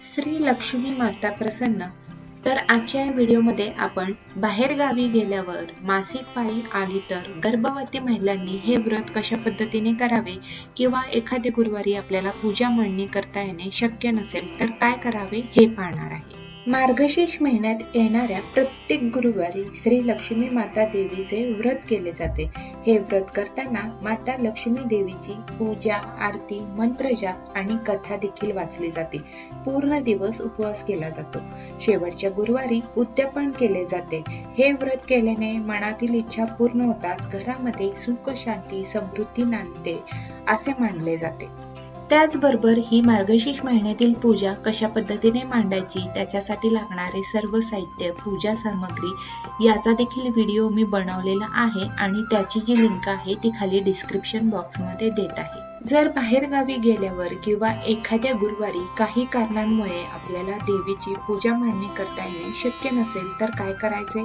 श्री लक्ष्मी माता प्रसन्न. तर आजच्या या व्हिडिओमध्ये आपण बाहेर गावी गेल्यावर मासिक पाळी आली तर गर्भवती महिलांनी हे व्रत कशा पद्धतीने करावे किंवा एखाद्या गुरुवारी आपल्याला पूजा मांडणी करता येणे शक्य नसेल तर काय करावे हे पाहणार आहे. मार्गशीर्ष महिन्यात येणाऱ्या प्रत्येक गुरुवारी श्री लक्ष्मी माता देवीचे व्रत केले जाते. हे व्रत करताना माता लक्ष्मी देवीची पूजा आरती मंत्रजाप आणि कथा देखील वाचली जाते. पूर्ण दिवस उपवास केला जातो. शेवटच्या गुरुवारी उद्यापन केले जाते. हे व्रत केल्याने मनातील इच्छा पूर्ण होतात. घरामध्ये सुख शांती समृद्धी नांदते असे मानले जाते. त्याचबरोबर ही मार्गशीर्ष महिन्यातील पूजा कशा पद्धतीने मांडायची त्याच्यासाठी लागणारे सर्व साहित्य पूजा सामग्री याचा देखील व्हिडिओ मी बनवलेला आहे आणि त्याची जी लिंक आहे ती खाली डिस्क्रिप्शन बॉक्समध्ये देत आहे. जर बाहेरगावी गेल्यावर किंवा एखाद्या गुरुवारी काही कारणांमुळे आपल्याला देवीची पूजा मांडणी करता येणे शक्य नसेल तर काय करायचे?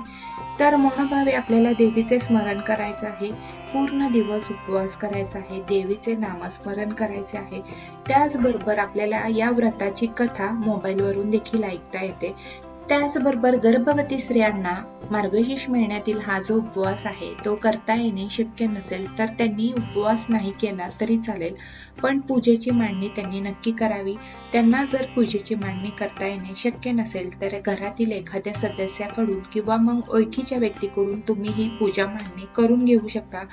तर मनोभावे आपल्याला देवीचे स्मरण करायचं आहे. पूर्ण दिवस उपवास करायचा आहे देवीचे नामस्मरण करायचे आहे. त्याचबरोबर आपल्याला या व्रताची कथा मोबाईलवरून देखील ऐकता येते. त्याचबरोबर गर्भवती स्त्रियांना मार्गशीर्ष महिन्यातील हा जो उपवास आहे तो करता येणे शक्य नसेल तर त्यांनी उपवास नाही केला तरी चालेल. पण पूजेची मांडणी त्यांनी नक्की करावी. त्यांना जर पूजेची मांडणी करता येणे शक्य नसेल तर घरातील एखाद्या सदस्याकडून किंवा मग ओळखीच्या व्यक्तीकडून तुम्ही ही पूजा मांडणी करून घेऊ शकता.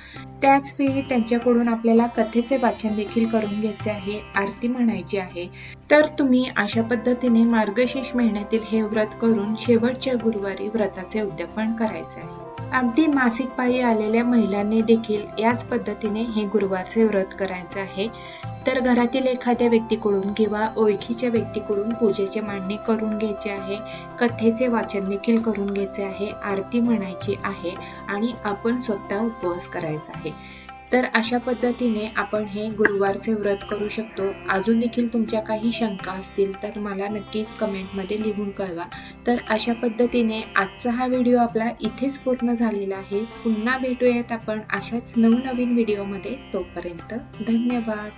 त्याच वेळी त्यांच्याकडून आपल्याला कथेचे वाचन देखील करून घ्यायचे आहे आरती म्हणायची आहे. तर तुम्ही अशा पद्धतीने मार्गशीर्ष महिन्यातील हे व्रत करून शेवटच्या गुरुवारी व्रताचे उद्यापन करायचे आहे अगदी मासिक पाळी आलेल्या महिलांनी देखील याच पद्धतीने हे गुरुवारचे व्रत करायचे आहे. तर घरातील एखाद्या व्यक्तीकडून किंवा ओळखीच्या व्यक्तीकडून पूजेची मांडणी करून घ्यायची आहे. कथेचे वाचन देखील करून घ्यायचे आहे. आरती म्हणायची आहे आणि आपण स्वतः उपवास करायचा आहे. तर अशा पद्धतीने आपण हे गुरुवारचे व्रत करू शकतो. अजून देखील तुमच्या काही शंका असतील तर मला नक्कीच कमेंटमध्ये लिहून कळवा. तर अशा पद्धतीने आजचा हा व्हिडिओ आपला इथेच पूर्ण झालेला आहे. पुन्हा भेटूयात आपण अशाच नवनवीन व्हिडिओमध्ये. तोपर्यंत धन्यवाद.